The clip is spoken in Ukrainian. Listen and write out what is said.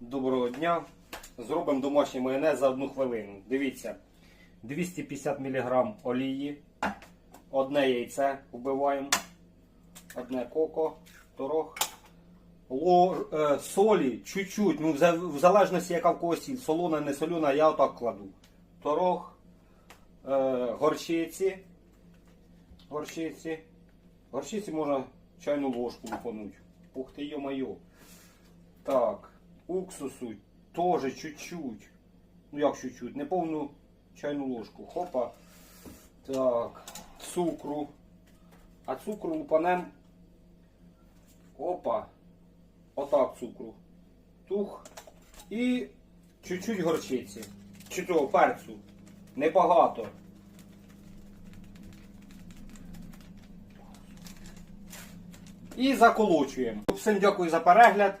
Доброго дня. Зробимо домашній майонез за одну хвилину. Дивіться, 250 мг олії, одне яйце вбиваємо, одне коко, Ло, е, солі чуть-чуть, ну, в залежності яка в когось сіль, солона, не солона, я отак кладу. Торох, е, горчиці, горчиці, горчиці можна чайну ложку лупануть. Ух ти, йо-моє. Так, уксусу теж чуть-чуть. Ну як чуть-чуть, не повну чайну ложку. Хопа. Так, цукру. А цукру лупанем. Опа. Отак цукру. Тух. І чуть-чуть горчиці. Чи того перцю. Небагато. І заколочуємо. Всім дякую за перегляд.